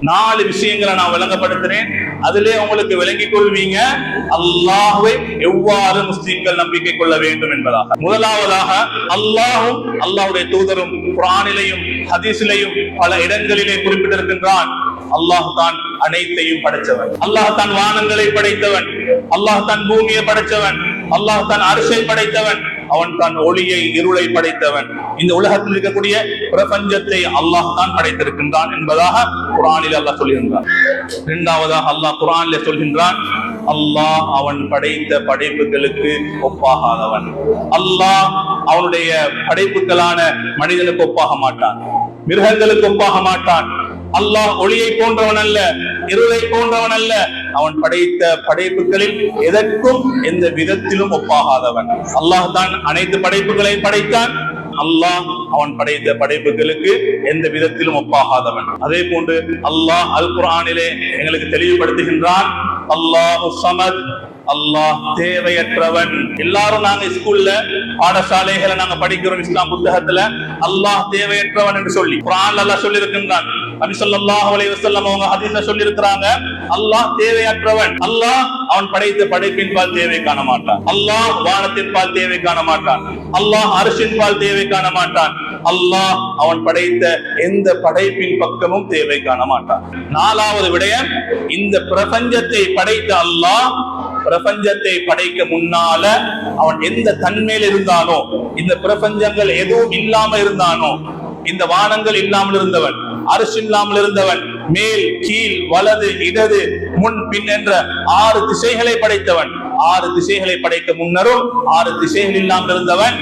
நாலு விஷயங்களை நான் விளங்கப்படுத்துறேன். அதிலே உங்களுக்கு விளங்கிக் கொள்வீங்க. அல்லாஹுவை எவ்வாறு முஸ்லிம்கள் நம்பிக்கை கொள்ள வேண்டும் என்பதாக. முதலாவதாக அல்லாஹும் அல்லாஹ்வுடைய தூதரும் குரானிலையும் ஹதீஸிலையும் பல இடங்களிலே குறிப்பிட்டிருக்கின்றான். அல்லாஹ் தான் அனைத்தையும் படைத்தவன். அல்லாஹ் தான் வானங்களை படைத்தவன். அல்லாஹ் தான் பூமியை படைத்தவன். அல்லாஹ் தான் அரசை படைத்தவன். அவன் தான் ஒளியை இருளை படைத்தவன். இந்த உலகத்தில் இருக்கக்கூடிய பிரபஞ்சத்தை அல்லாஹ் தான் படைத்திருக்கின்றான் என்பதாக குரானில் அல்லாஹ் சொல்கின்றான். இரண்டாவதாக அல்லாஹ் குரானில் சொல்கின்றான் அல்லாஹ் அவன் படைத்த படைப்புகளுக்கு ஒப்பாகாதவன். அல்லாஹ் அவனுடைய படைப்புகளான மனிதனுக்கு ஒப்பாக மாட்டான் மிருகங்களுக்கு ஒப்பாக மாட்டான். அல்லாஹ் ஒளியை போன்றவன் அல்ல இருளை போன்றவன் அல்ல அவன் படைத்த படைப்புகளில் எதற்கும் எந்த விதத்திலும் ஒப்பாகாதவன். அல்லாஹ் தான் அனைத்து படைப்புகளையும் படைத்தான். அல்லாஹ் அவன் படைத்த படைப்புகளுக்கு எந்த விதத்திலும் ஒப்பாகாதவன். அதே போன்று அல்லாஹ் அல் குரானிலே எங்களுக்கு தெளிவுபடுத்துகின்றான். அல்லாஹ் சமத் அல்லாஹ் தேவையற்றவன். எல்லாரும் நாங்க ஸ்கூல்ல பாடசாலைகளை நாங்க படிக்கிறோம் இஸ்லாம் புத்தகத்துல. அல்லாஹ் தேவையற்றவன் என்று சொல்லி குரான் அல்லாஹ் சொல்லி இருக்கின்றான் நபி அலைவசல்லம் அவங்க ஹதீஸ சொல்லி இருக்கிறாங்க அல்லாஹ் தேவையற்றவன். அல்லாஹ் அவன் படைத்த படைப்பின் பால் தேவை காண மாட்டான். அல்லாஹ் வானத்தின் பால் தேவை காண மாட்டான். அல்லாஹ் அரசின் பால் தேவை காண மாட்டான். அல்லாஹ் அவன் படைத்த எந்த படைப்பின் பக்கமும் தேவை காண மாட்டான். நாலாவது விடயம் இந்த பிரபஞ்சத்தை படைத்த அல்லாஹ் பிரபஞ்சத்தை படைக்க முன்னால அவன் எந்த தன்மையில் இருந்தானோ இந்த பிரபஞ்சங்கள் எதுவும் இல்லாம இருந்தானோ இந்த வானங்கள் இல்லாமல் இருந்தவன் அரசு இல்லாமல் இருந்தவன் மேல் கீழ் வலது இடது முன் பின் என்ற ஆறு திசைகளை படைத்தவன். ஆறு திசைகளை படைக்க முன்னரும் ஆறு திசைகள் இல்லாமல் இருந்தவன்.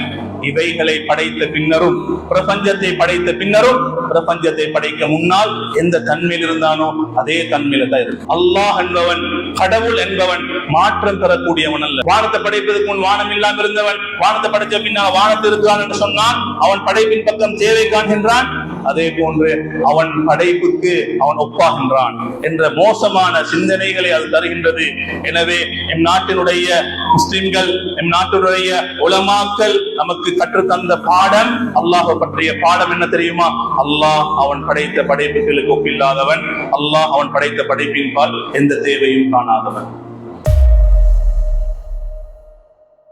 இவைகளை படைத்த பின்னரும் பிரபஞ்சத்தை படைத்த பின்னரும் பிரபஞ்சத்தை படைக்க முன்னால் எந்த தன்மையில் இருந்தானோ அதே தன்மையில தான் இருக்கு அல்லாஹ் என்பவன் கடவுள் என்பவன் மாற்றம் பெறக்கூடியவன் அல்ல. வானத்தை படைப்பதற்கு முன் வானம் இல்லாமல் இருந்தவன் வானத்தை படைச்ச பின்னால் வானத்தில் இருக்கிறான் என்று சொன்னான் அவன் படைப்பின் பக்கம் தேவை காண்கின்றான் அதே போன்று அவன் படைப்புக்கு அவன் ஒப்பாகின்றான் என்ற மோசமான சிந்தனைகளை அது தருகின்றது. எனவே எம் நாட்டினுடைய முஸ்லிம்கள் எம் நாட்டினுடைய உலமாக்கள் நமக்கு கற்றுத்தந்த பாடம் அல்லாஹ் பற்றிய பாடம் என்ன தெரியுமா? அல்லாஹ் அவன் படைத்த படைப்புகளுக்கு ஒப்பில்லாதவன் அல்லாஹ் அவன் படைத்த படைப்பின் பால் எந்த தேவையும் காணாதவன்.